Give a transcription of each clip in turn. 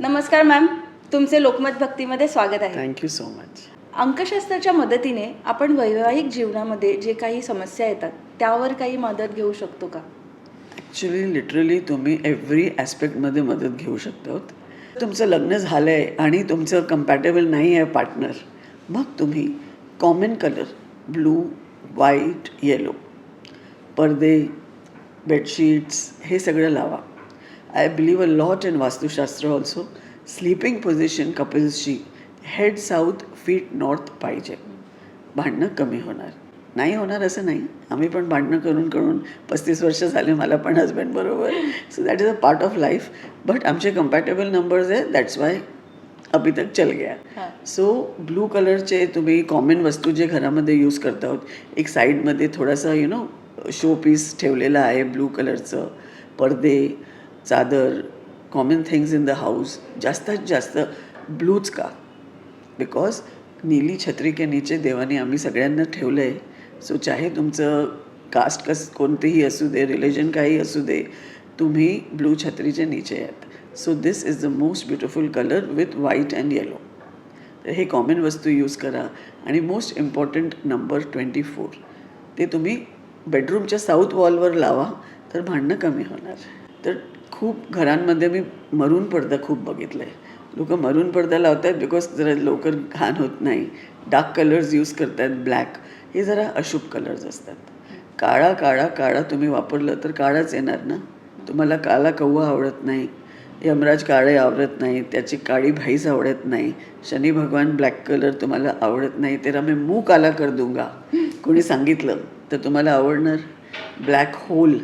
नमस्कार मॅम तुमचे लोकमत भक्तीमध्ये स्वागत आहे. थँक्यू सो मच अंकशास्त्राच्या मदतीने आपण वैवाहिक जीवनामध्ये जे काही समस्या येतात त्यावर काही मदत घेऊ शकतो का? ॲक्च्युली लिटरली तुम्ही एव्हरी ॲस्पेक्टमध्ये मदत घेऊ शकता तुमचं लग्न झालं आहे आणि तुमचं कम्पॅटेबल नाही आहे पार्टनर मग तुम्ही common colour blue white yellow पडदे बेडशीट्स हे सगळं लावा. I believe a lot in vastushastra also sleeping position कपल्सची head south feet north पाहिजे भांडणं कमी होणार. नाही होणार असं नाही. आम्ही पण भांडणं करून करून पस्तीस वर्ष झाले मला पण हजबंड बरोबर. So that is a part of life but आमचे कम्पॅटेबल नंबर्स आहे दॅट्स वाय अभी तक चल गया. सो ब्लू कलरचे तुम्ही कॉमन वस्तू जे घरामध्ये यूज करता आहोत एक साईडमध्ये थोडासा यु नो शो पीस ठेवलेला आहे ब्लू कलरचं पडदे चादर common things in the house जास्तीत जास्त ब्लूच का? बिकॉज नीली छत्री के नीचे देवाने आम्ही सगळ्यांना ठेवलं आहे सो चाहे तुमचं कास्ट कस कोणतेही असू दे रिलिजन काही असू दे तुम्ही ब्लू छत्रीच्या नीचे आहेत so this is the most beautiful colour with white and yellow तर हे कॉमन वस्तू यूज करा. आणि most important number twenty four ते तुम्ही बेडरूमच्या साऊथ वॉलवर लावा तर भांडणं कमी होणार. तर खूप घरांमध्ये मी मरून पडदा खूप बघितलं आहे लोक मरून पडदा लावतात बिकॉज जरा लवकर घाण होत नाही. डार्क कलर्स यूज करतात ब्लॅक हे जरा अशुभ कलर्स असतात. काळा काळा काळा तुम्ही वापरलं तर काळाच येणार ना? तुम्हाला काला कव्वा आवडत नाही यमराज काळे आवडत नाही त्याची काळी भाईच आवडत नाही शनी भगवान ब्लॅक कलर तुम्हाला आवडत नाही तेरा मी मू काला कर दूंगा. कोणी सांगितलं तर तुम्हाला आवडणार? ब्लॅक होल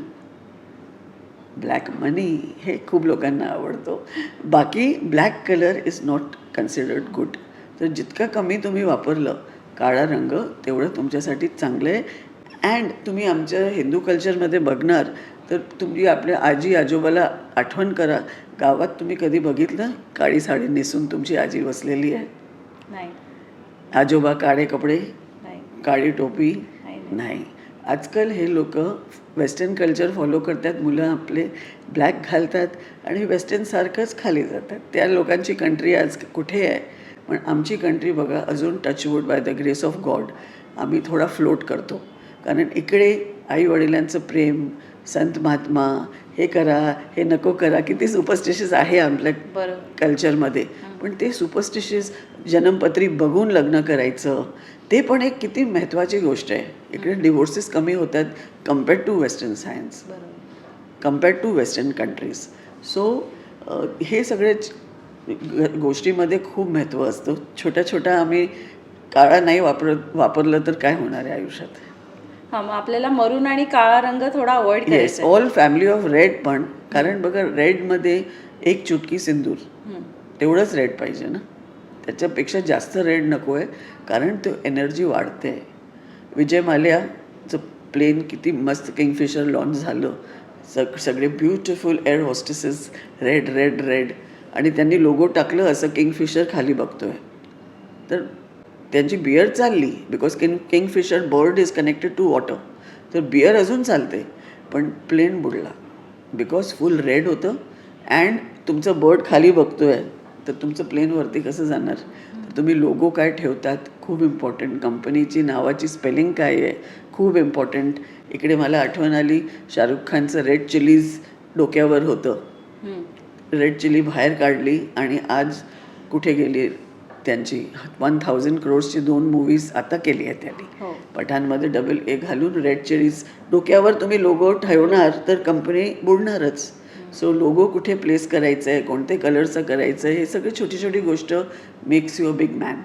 ब्लॅक मनी हे खूप लोकांना आवडतो. बाकी black colour is not considered good तर जितकं कमी तुम्ही वापरलं काळा रंग तेवढं तुमच्यासाठी चांगलं आहे. अँड तुम्ही आमच्या हिंदू कल्चरमध्ये बघणार तर तुम्ही आपल्या आजी आजोबाला आठवण करा गावात तुम्ही कधी बघितलं? काळी साडी नेसून तुमची आजी बसलेली आहे? नाही. आजोबा काळे कपडे नाही. काळी टोपी नाही. आजकाल हे लोक वेस्टर्न कल्चर फॉलो करतात मुलं आपले ब्लॅक घालतात आणि वेस्टर्नसारखंच खाली जातात. त्या लोकांची कंट्री आज कुठे आहे? पण आमची कंट्री बघा अजून touch wood by the grace of God आम्ही थोडा फ्लोट करतो. कारण इकडे आई वडिलांचं प्रेम संत महात्मा हे करा हे नको करा किती सुपरस्टिशियस आहे आपल्या कल्चरमध्ये पण ते सुपरस्टिशियस जन्मपत्री बघून लग्न करायचं ते पण एक किती महत्त्वाची गोष्ट आहे. इकडे डिवोर्सेस कमी होतात कम्पेअर्ड टू वेस्टर्न सायन्स बरोबर. Compared to western countries so हे सगळे गोष्टीमध्ये खूप महत्त्व असतं. छोट्या छोट्या आम्ही काळा नाही वापरत वापरलं तर काय होणार आहे आयुष्यात? हां मग आपल्याला मरून आणि काळा रंग थोडा avoid yes. All family of red पण. कारण बघा रेडमध्ये एक चुटकी सिंदूर. तेवढंच रेड पाहिजे ना? त्याच्यापेक्षा जास्त रेड नको आहे कारण तो एनर्जी वाढते. विजय माल्याचं प्लेन किती मस्त किंगफिशर लॉन्च झालं. सग सगळे beautiful air hostesses red red red. आणि त्यांनी लोगो टाकलं असं किंगफिशर खाली बघतोय. तर त्यांची बियर चालली because king Kingfisher bird is connected to water तर बियर अजून चालते पण प्लेन बुडला. बिकॉज फुल रेड होतं. अँड तुमचं बर्ड खाली बघतोय. तर तुमचं प्लेनवरती कसं जाणार? तर तुम्ही लोगो काय ठेवतात? खूप इम्पॉर्टंट कंपनीची नावाची स्पेलिंग काय आहे? खूप इम्पॉर्टंट इकडे मला आठवण आली शाहरुख खानचं रेड चिलीज डोक्यावर होतं. रेड चिली बाहेर काढली आणि आज कुठे गेली? त्यांची वन थाउजंड क्रोड्सची दोन मूवीज आता केली आहे त्यांनी. हो. पठाणमध्ये डबल ए घालून रेड चिलीज डोक्यावर तुम्ही लोगो ठेवणार तर कंपनी बुडणारच. सो लोगो कुठे प्लेस करायचं आहे कोणते कलरचं करायचं आहे हे सगळी छोटी छोटी गोष्ट makes you a big man